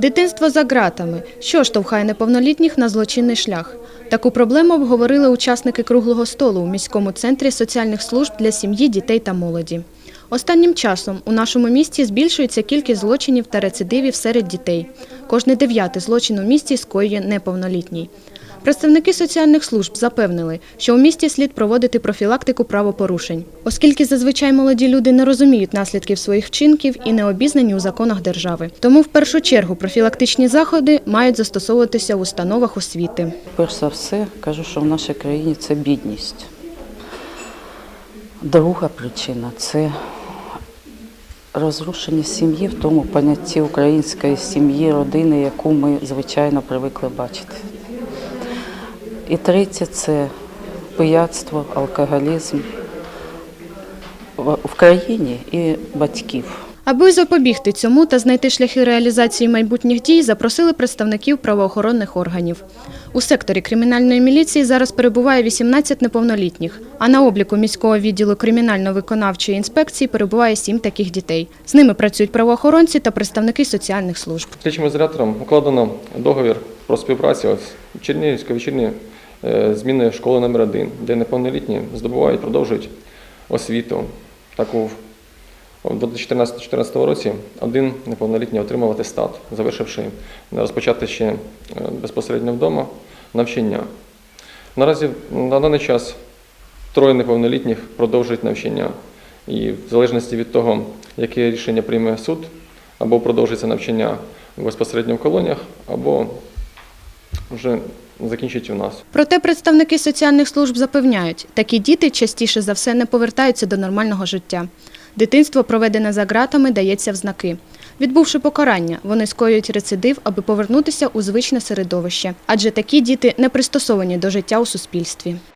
Дитинство за ґратами. Що штовхає неповнолітніх на злочинний шлях? Таку проблему обговорили учасники круглого столу у міському центрі соціальних служб для сім'ї, дітей та молоді. Останнім часом у нашому місті збільшується кількість злочинів та рецидивів серед дітей. Кожний дев'ятий злочин у місті скоює неповнолітній. Представники соціальних служб запевнили, що у місті слід проводити профілактику правопорушень, оскільки зазвичай молоді люди не розуміють наслідків своїх вчинків і не обізнані у законах держави. Тому в першу чергу профілактичні заходи мають застосовуватися в установах освіти. Перш за все, кажу, що в нашій країні це бідність. Друга причина це розрушення сім'ї в тому понятті української сім'ї, родини, яку ми, звичайно, привикли бачити. І третє це пияцтво, алкоголізм в країні і батьків. Аби запобігти цьому та знайти шляхи реалізації майбутніх дій, запросили представників правоохоронних органів. У секторі кримінальної міліції зараз перебуває 18 неповнолітніх, а на обліку міського відділу кримінально-виконавчої інспекції перебуває 7 таких дітей. З ними працюють правоохоронці та представники соціальних служб. Слідчим ізолятором укладено договір про співпрацю з Чернігівською вечірньою е, зміною школи номер 1 де неповнолітні здобувають, продовжують освіту. Таку у 2014-2014 році один неповнолітній отримав атестат, завершивши розпочати ще е, безпосередньо вдома навчання. Наразі на даний час троє неповнолітніх продовжують навчання. І в залежності від того, яке рішення прийме суд, або продовжиться навчання безпосередньо в колоніях, або вже закінчить у нас. Проте представники соціальних служб запевняють, такі діти частіше за все не повертаються до нормального життя. Дитинство, проведене за ґратами, дається в знаки. Відбувши покарання, вони скоюють рецидив, аби повернутися у звичне середовище, адже такі діти не пристосовані до життя у суспільстві.